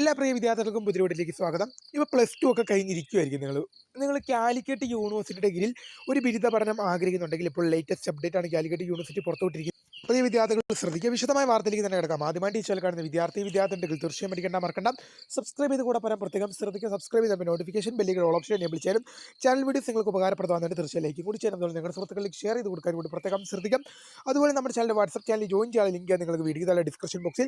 എല്ലാ പ്രിയ വിദ്യാർത്ഥികൾക്കും പുതിയ സ്വാഗതം. ഇപ്പോൾ പ്ലസ് ടു ഒക്കെ കഴിഞ്ഞിരിക്കുമായിരിക്കും നിങ്ങൾ നിങ്ങൾ കാലിക്കറ്റ് യൂണിവേഴ്സിറ്റിയുടെ കീഴിൽ ഒരു ബിരുദ പഠനം ആഗ്രഹിക്കുന്നുണ്ടെങ്കിൽ ഇപ്പോൾ ലേറ്റസ്റ്റ് അപ്ഡേറ്റ് ആണ് കാലിക്കറ്റ് യൂണിവേഴ്സിറ്റി പുറത്തുവിട്ടിരിക്കുന്നത് പ്രിയ വിദ്യാർത്ഥികൾ ശ്രദ്ധിക്കുക. വിശദമായ വാർത്തയിലേക്ക് തന്നെ കിടക്കാം. ആദ്യമായി ടീച്ചർ കാണുന്ന വിദ്യാർത്ഥി വിദ്യാർത്ഥികൾ തീർച്ചയായും പഠിക്കേണ്ട മറക്കണ്ട. സബ്സ്ക്രൈബ് ചെയ്ത് കൂടെ പറയാൻ പ്രത്യേകം ശ്രദ്ധിക്കുക. സബ്സ്ക്രൈബ് ചെയ്താൽ നോട്ടിഫിക്കേഷൻ ബെല്ലുകൾ ഓൾ ഓപ്ഷൻ എനേബിൾ ചെയ്യാനും ചാനൽ വീഡിയോസ് നിങ്ങൾക്ക് ഉപകാരപ്രദമാണ് തീർച്ചയായും കൂടി ചെയ്യുന്നതുപോലെ നിങ്ങളുടെ സുഹൃത്തുക്കളിലേക്ക് ഷെയർ ചെയ്ത് കൊടുക്കാൻ കൂടി പ്രത്യേകം ശ്രദ്ധിക്കാം. അതുപോലെ നമ്മുടെ ചാനൽ വാട്സ്ആപ്പ് ചാനൽ ജോയിൻ ചെയ്യാൻ ലിങ്ക് നിങ്ങൾക്ക് വീഡിയോ താഴെ ഡിസ്ക്രിപ്ഷൻ ബോക്സിൽ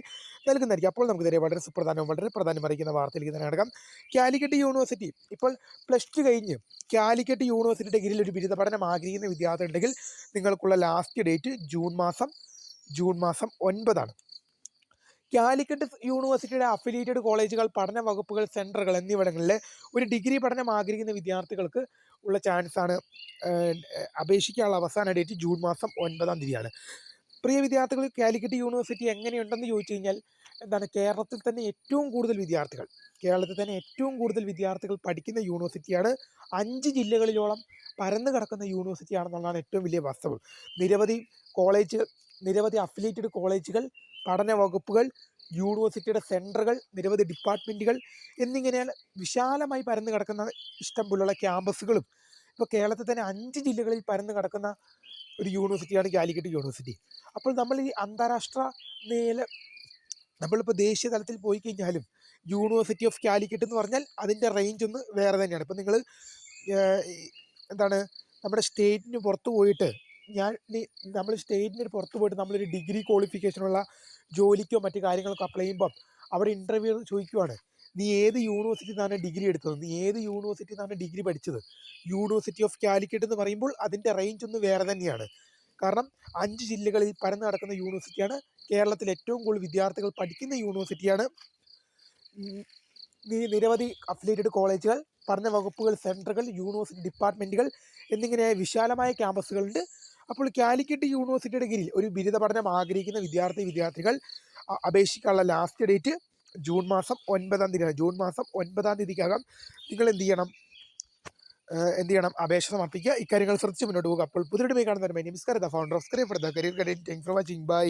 നൽകുന്നതായിരിക്കും. അപ്പോൾ നമുക്ക് ഇതേ വളരെ സുപ്രധാനവും വളരെ പ്രധാനം അറിയിക്കുന്ന വാർത്തയിലേക്ക് തന്നെ കിടക്കാം. കാലിക്കറ്റ് യൂണിവേഴ്സിറ്റി ഇപ്പോൾ പ്ലസ് ടു കഴിഞ്ഞ് കാലിക്കറ്റ് യൂണിവേഴ്സിറ്റി ഡിഗ്രിയിൽ ഒരു ബിരുദ പഠനം ആഗ്രഹിക്കുന്ന വിദ്യാർത്ഥി ഉണ്ടെങ്കിൽ നിങ്ങൾക്കുള്ള ലാസ്റ്റ് ഡേറ്റ് ജൂൺ മാസം ജൂൺ മാസം ഒൻപതാണ്. കാലിക്കറ്റ് യൂണിവേഴ്സിറ്റിയുടെ അഫിലിയേറ്റഡ് കോളേജുകൾ പഠന വകുപ്പുകൾ സെന്ററുകൾ എന്നിവിടങ്ങളിൽ ഒരു ഡിഗ്രി പഠനം ആഗ്രഹിക്കുന്ന വിദ്യാർത്ഥികൾക്ക് ഉള്ള ചാൻസാണ് അപേക്ഷിക്കാനുള്ള അവസാന ഡേറ്റ് ജൂൺ മാസം ഒൻപതാം തീയതിയാണ്. പ്രിയ വിദ്യാർത്ഥികൾ കാലിക്കറ്റ് യൂണിവേഴ്സിറ്റി എങ്ങനെയുണ്ടെന്ന് ചോദിച്ചു കഴിഞ്ഞാൽ എന്താണ് കേരളത്തിൽ തന്നെ ഏറ്റവും കൂടുതൽ വിദ്യാർത്ഥികൾ കേരളത്തിൽ തന്നെ ഏറ്റവും കൂടുതൽ വിദ്യാർത്ഥികൾ പഠിക്കുന്ന യൂണിവേഴ്സിറ്റിയാണ് അഞ്ച് ജില്ലകളിലോളം പരന്നു കിടക്കുന്ന യൂണിവേഴ്സിറ്റിയാണെന്നുള്ളതാണ് ഏറ്റവും വലിയ വസ്തുത. നിരവധി കോളേജ് നിരവധി അഫിലിയേറ്റഡ് കോളേജുകൾ പഠന വകുപ്പുകൾ യൂണിവേഴ്സിറ്റിയുടെ സെന്ററുകൾ നിരവധി ഡിപ്പാർട്ട്മെന്റുകൾ എന്നിങ്ങനെ വിശാലമായി പരന്നു കിടക്കുന്ന ഇഷ്ടം പോലുള്ള ക്യാമ്പസുകളും ഇപ്പോൾ കേരളത്തിൽ തന്നെ അഞ്ച് ജില്ലകളിൽ പരന്നു കിടക്കുന്ന ഒരു യൂണിവേഴ്സിറ്റിയാണ് കാലിക്കറ്റ് യൂണിവേഴ്സിറ്റി അപ്പോൾ നമ്മൾ ഈ അന്താരാഷ്ട്ര നില നമ്മളിപ്പോൾ ദേശീയ തലത്തിൽ പോയി കഴിഞ്ഞാലും യൂണിവേഴ്സിറ്റി ഓഫ് കാലിക്കറ്റ് എന്ന് പറഞ്ഞാൽ അതിന്റെ റേഞ്ച് ഒന്ന് വേറെ തന്നെയാണ്. ഇപ്പോൾ നിങ്ങൾ എന്താണ് നമ്മുടെ സ്റ്റേറ്റിന് പുറത്ത് പോയിട്ട് ഞാൻ നമ്മൾ സ്റ്റേറ്റിന് പുറത്ത് പോയിട്ട് നമ്മളൊരു ഡിഗ്രി ക്വാളിഫിക്കേഷനുള്ള ജോലിക്കോ മറ്റു കാര്യങ്ങൾക്കോ അപ്ലൈ ചെയ്യുമ്പം അവിടെ ഇന്റർവ്യൂ ചോദിക്കുവാണ്. നീ ഏത് യൂണിവേഴ്സിറ്റി നിന്നാണ് ഡിഗ്രി എടുത്തത്? നീ ഏത് യൂണിവേഴ്സിറ്റി നിന്നാണ് ഡിഗ്രി പഠിച്ചത്? യൂണിവേഴ്സിറ്റി ഓഫ് കാലിക്കറ്റ് എന്ന് പറയുമ്പോൾ അതിന്റെ റേഞ്ച് ഒന്ന് വേറെ തന്നെയാണ്. കാരണം അഞ്ച് ജില്ലകളിൽ പരന്നു നടക്കുന്ന യൂണിവേഴ്സിറ്റിയാണ് കേരളത്തിൽ ഏറ്റവും കൂടുതൽ വിദ്യാർത്ഥികൾ പഠിക്കുന്ന യൂണിവേഴ്സിറ്റിയാണ് നിരവധി അഫിലിയേറ്റഡ് കോളേജുകൾ പഠന വകുപ്പുകൾ സെന്ററുകൾ യൂണിവേഴ്സിറ്റി ഡിപ്പാർട്ട്മെന്റുകൾ എന്നിങ്ങനെ വിശാലമായ ക്യാമ്പസുകളുണ്ട് അപ്പോൾ കാലിക്കറ്റ് യൂണിവേഴ്സിറ്റിയുടെ കീഴിൽ ഒരു ബിരുദ പഠനം ആഗ്രഹിക്കുന്ന വിദ്യാർത്ഥി വിദ്യാർത്ഥികൾ അപേക്ഷിക്കാനുള്ള ലാസ്റ്റ് ഡേറ്റ് ജൂൺ മാസം ഒൻപതാം തീയതിയാണ്. ജൂൺ മാസം ഒൻപതാം തീയതിക്കകം നിങ്ങൾ എന്ത് ചെയ്യണം? എന്ത് ചെയ്യണം? അപേക്ഷ സമർപ്പിക്കുക. ഇക്കാര്യങ്ങൾ ശ്രദ്ധിച്ച് മുന്നോട്ട് പോകുക അപ്പോൾ പുതിയ കാണുന്നവരുമായി നമസ്കാരം. Founder of for the career guide thank for watching bye